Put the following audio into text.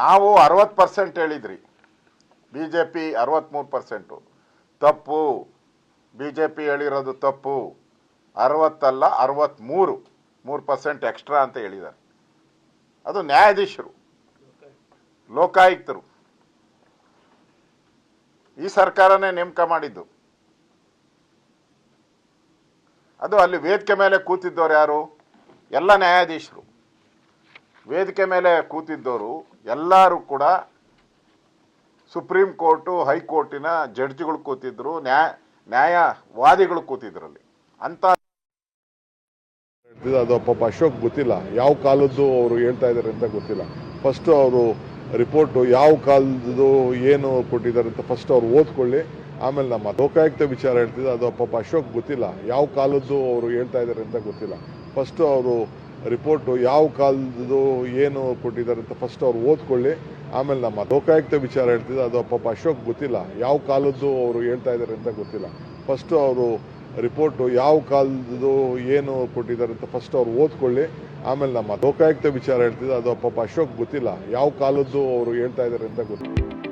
ನಾವು ಅರವತ್ತು ಪರ್ಸೆಂಟ್ ಹೇಳಿದ್ರಿ. ಬಿ ಜೆ ಪಿ ಅರವತ್ತ್ಮೂರು ಪರ್ಸೆಂಟು. ತಪ್ಪು. ಬಿ ಜೆ ಪಿ ಹೇಳಿರೋದು ತಪ್ಪು. ಅರವತ್ತಲ್ಲ ಅರವತ್ತ್ಮೂರು ಮೂರು ಪರ್ಸೆಂಟ್ ಎಕ್ಸ್ಟ್ರಾ ಅಂತ ಹೇಳಿದ್ದಾರೆ. ಅದು ನ್ಯಾಯಾಧೀಶರು, ಲೋಕಾಯುಕ್ತರು. ಈ ಸರ್ಕಾರನೇ ನೇಮಕ ಮಾಡಿದ್ದು. ಅದು ಅಲ್ಲಿ ವೇದಿಕೆ ಮೇಲೆ ಕೂತಿದ್ದವ್ರು ಯಾರು? ಎಲ್ಲ ನ್ಯಾಯಾಧೀಶರು. ವೇದಿಕೆ ಮೇಲೆ ಕೂತಿದ್ದವರು ಎಲ್ಲರೂ ಕೂಡ ಸುಪ್ರೀಂ ಕೋರ್ಟು, ಹೈಕೋರ್ಟಿನ ಜಡ್ಜ್ಗಳು ಕೂತಿದ್ರು ನ್ಯಾಯ ನ್ಯಾಯವಾದಿಗಳು ಕೂತಿದ್ರಲ್ಲಿ. ಅಂತ ಅದು ಪಾಪ ಅಶೋಕ್ ಗೊತ್ತಿಲ್ಲ. ಯಾವ ಕಾಲದ್ದು ಅವರು ಹೇಳ್ತಾ ಇದ್ದಾರೆ ಅಂತ ಗೊತ್ತಿಲ್ಲ. ಫಸ್ಟ್ ಅವರು ರಿಪೋರ್ಟು ಯಾವ ಕಾಲದ್ದು ಏನು ಕೊಟ್ಟಿದ್ದಾರೆ ಅಂತ ಫಸ್ಟ್ ಅವ್ರು ಓದ್ಕೊಳ್ಳಿ. ಆಮೇಲೆ ನಮ್ಮ ಲೋಕಾಯುಕ್ತ ವಿಚಾರ ಹೇಳ್ತಿದ್ರು ಅದು ಪಾಪ ಅಶೋಕ್ ಗೊತ್ತಿಲ್ಲ. ಯಾವ ಕಾಲದ್ದು ಅವರು ಹೇಳ್ತಾ ಇದ್ದಾರೆ ಅಂತ ಗೊತ್ತಿಲ್ಲ. ಫಸ್ಟ್ ಅವರು ರಿಪೋರ್ಟು ಯಾವ ಕಾಲದ್ದು ಏನು ಕೊಟ್ಟಿದ್ದಾರೆ ಅಂತ ಫಸ್ಟ್ ಅವ್ರು ಓದ್ಕೊಳ್ಳಿ. ಆಮೇಲೆ ನಮ್ಮ ಲೋಕಾಯುಕ್ತ ವಿಚಾರ ಹೇಳ್ತಿದ್ದೆ, ಅದು ಪಾಪ ಅಶೋಕ್ ಗೊತ್ತಿಲ್ಲ. ಯಾವ ಕಾಲದ್ದು ಅವರು ಹೇಳ್ತಾ ಇದ್ದಾರೆ ಅಂತ ಗೊತ್ತಿಲ್ಲ. ಫಸ್ಟು ಅವರು ರಿಪೋರ್ಟು ಯಾವ ಕಾಲದ್ದು ಏನು ಕೊಟ್ಟಿದ್ದಾರೆ ಅಂತ ಫಸ್ಟ್ ಅವ್ರು ಓದ್ಕೊಳ್ಳಿ. ಆಮೇಲೆ ನಮ್ಮ ಲೋಕಾಯುಕ್ತ ವಿಚಾರ ಹೇಳ್ತಿದ್ದೆ, ಅದು ಪಾಪ ಅಶೋಕ್ ಗೊತ್ತಿಲ್ಲ. ಯಾವ ಕಾಲದ್ದು ಅವರು ಹೇಳ್ತಾ ಇದ್ದಾರೆ ಅಂತ ಗೊತ್ತಿಲ್ಲ.